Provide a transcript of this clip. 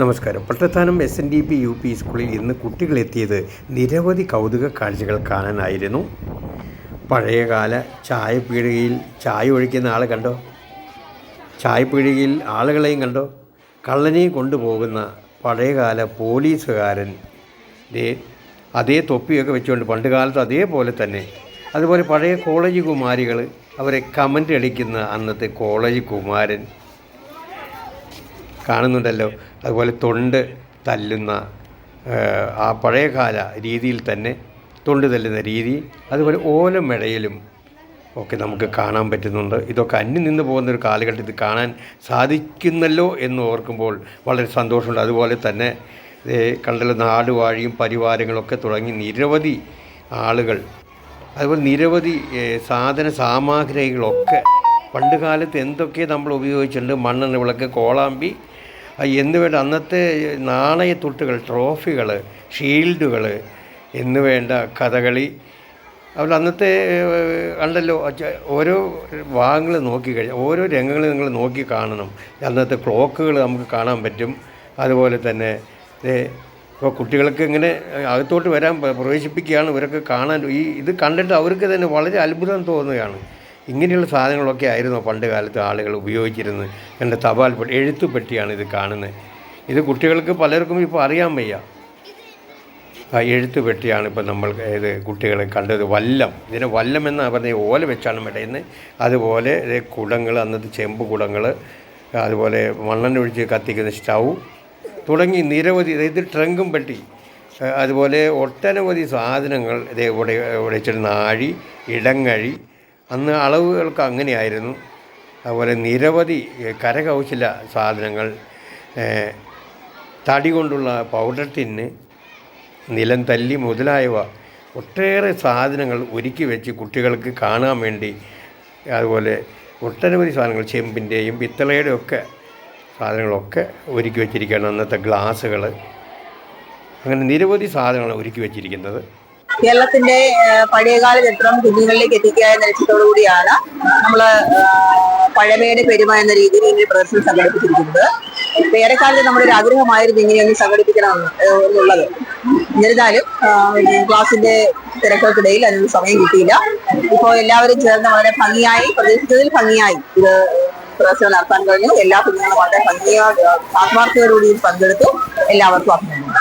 നമസ്കാരം. Pattathanam S N D P U P സ്കൂളിൽ ഇന്ന് കുട്ടികളെത്തിയത് നിരവധി കൗതുക കാഴ്ചകൾ കാണാനായിരുന്നു. പഴയകാല ചായപ്പീടികയിൽ ചായ ഒഴിക്കുന്ന ആളെ കണ്ടോ? ചായപ്പീടികയിൽ ആളുകളെയും കണ്ടോ? കള്ളനെയും കൊണ്ടുപോകുന്ന പഴയകാല പോലീസുകാരൻ. അതേ തൊപ്പിയൊക്കെ വെച്ചുകൊണ്ട് പണ്ട് കാലത്ത് അതേപോലെ തന്നെ. അതുപോലെ പഴയ കോളേജ് കുമാരികൾ അവരെ കമന്റ് അടിക്കുന്ന അന്നത്തെ കോളേജ് കുമാരൻ. കാണുന്നുണ്ടല്ലോ. അതുപോലെ തൊണ്ട് തല്ലുന്ന ആ പഴയകാല രീതിയിൽ തന്നെ തൊണ്ട് തല്ലുന്ന രീതി അതുപോലെ ഓലമെടയിലും ഒക്കെ നമുക്ക് കാണാൻ പറ്റുന്നുണ്ട്. ഇതൊക്കെ അന്യം നിന്ന് പോകുന്ന ഒരു കാലഘട്ടത്തിൽ കാണാൻ സാധിക്കുന്നല്ലോ എന്ന് ഓർക്കുമ്പോൾ വളരെ സന്തോഷമുണ്ട്. അതുപോലെ തന്നെ കണ്ടല്ലോ നാടുവാഴിയും പരിവാരങ്ങളൊക്കെ തുടങ്ങി നിരവധി ആളുകൾ അതുപോലെ നിരവധി സാധന സാമഗ്രികളൊക്കെ പണ്ട് കാലത്ത് എന്തൊക്കെ നമ്മൾ ഉപയോഗിച്ചിട്ടുണ്ട്? മണ്ണെണ്ണ വിളക്ക് കോളാമ്പി എന്നുവേണ്ട അന്നത്തെ നാണയത്തുട്ടുകൾ ട്രോഫികൾ ഷീൽഡുകൾ എന്നുവേണ്ട കഥകളി. അതുപോലെ അന്നത്തെ ഉണ്ടല്ലോ ഓരോ ഭാഗങ്ങൾ നോക്കിക്കഴിഞ്ഞാൽ ഓരോ രംഗങ്ങൾ നിങ്ങൾ നോക്കി കാണണം. അന്നത്തെ ക്ലോക്കുകൾ നമുക്ക് കാണാൻ പറ്റും. അതുപോലെ തന്നെ ഇപ്പോൾ കുട്ടികൾക്ക് ഇങ്ങനെ അകത്തോട്ട് വരാൻ പ്ര- പ്രവേശിപ്പിക്കുകയാണ് ഇവരൊക്കെ കാണാൻ ഈ ഇത് കണ്ടിട്ട് അവർക്ക് തന്നെ വളരെ അത്ഭുതം തോന്നുകയാണ്. ഇങ്ങനെയുള്ള സാധനങ്ങളൊക്കെ ആയിരുന്നു പണ്ട് കാലത്ത് ആളുകൾ ഉപയോഗിച്ചിരുന്നത്. എന്റെ തപാൽ പെട്ടി എഴുത്തു പെട്ടിയാണ് ഇത് കാണുന്നത്. ഇത് കുട്ടികൾക്ക് പലർക്കും ഇപ്പോൾ അറിയാൻ വയ്യ. ആ എഴുത്തുപെട്ടിയാണ് പെട്ടിയാണ് ഇപ്പം നമ്മൾ ഇത് കുട്ടികളെ കണ്ടത് വല്ലം. ഇതിനെ വല്ലം എന്നാണ് പറഞ്ഞത്? ഓല വെച്ചാണ് മെടയുന്നത്. അതുപോലെ കുടങ്ങൾ അന്നത്തെ ചെമ്പ് കുടങ്ങൾ അതുപോലെ മണ്ണെണ്ണ ഒഴിച്ച് കത്തിക്കുന്ന സ്റ്റൗ തുടങ്ങി നിരവധി ഇത് ട്രങ്കും പെട്ടി. അതുപോലെ ഒട്ടനവധി സാധനങ്ങൾ ഇതേ ഇവിടെ ഇവിടെ വെച്ചിട്ട് നാഴി ഇടങ്ങഴി അന്ന് അളവുകൾക്ക് അങ്ങനെയായിരുന്നു. അതുപോലെ നിരവധി കരകൗശല സാധനങ്ങൾ തടി കൊണ്ടുള്ള പൗഡർ ടിന്ന് നിലം തല്ലി മുതലായവ ഒട്ടേറെ സാധനങ്ങൾ ഒരുക്കി വെച്ച് കുട്ടികൾക്ക് കാണാൻ വേണ്ടി അതുപോലെ ഒട്ടനവധി സാധനങ്ങൾ ചെമ്പിന്റെയും പിത്തളയുടെയും ഒക്കെ സാധനങ്ങളൊക്കെ ഒരുക്കി വെച്ചിരിക്കുകയാണ് അന്നത്തെ ഗ്ലാസ്സുകൾ അങ്ങനെ നിരവധി സാധനങ്ങൾ ഒരുക്കി വെച്ചിരിക്കുന്നത്. കേരളത്തിന്റെ പഴയകാല ചരിത്രം കുഞ്ഞുങ്ങളിലേക്ക് എത്തിക്കുക എന്ന ലക്ഷ്യത്തോടു കൂടിയാണ് നമ്മൾ പഴമയുടെ പെരുമ എന്ന രീതിയിൽ ഇങ്ങനെ പ്രദർശനം സംഘടിപ്പിച്ചിരിക്കുന്നത്. പേരക്കാലത്ത് നമ്മുടെ ഒരു ആഗ്രഹമായിരുന്നു ഇങ്ങനെയൊന്ന് സംഘടിപ്പിക്കണം എന്നുള്ളത്. എന്നിരുന്നാലും ക്ലാസിന്റെ തിരക്കുകൾക്കിടയിൽ അതിന് സമയം കിട്ടിയില്ല. ഇപ്പോൾ എല്ലാവരും ചേർന്ന് വളരെ ഭംഗിയായി പ്രതീക്ഷിച്ചതിൽ ഭംഗിയായി ഇത് പ്രദർശനം നടത്താൻ കഴിഞ്ഞു. എല്ലാ കുഞ്ഞുങ്ങളും വളരെ ഭംഗിയ ആത്മാർത്ഥതയോടുകൂടി പങ്കെടുത്തു. എല്ലാവർക്കും അഭിനന്ദനം.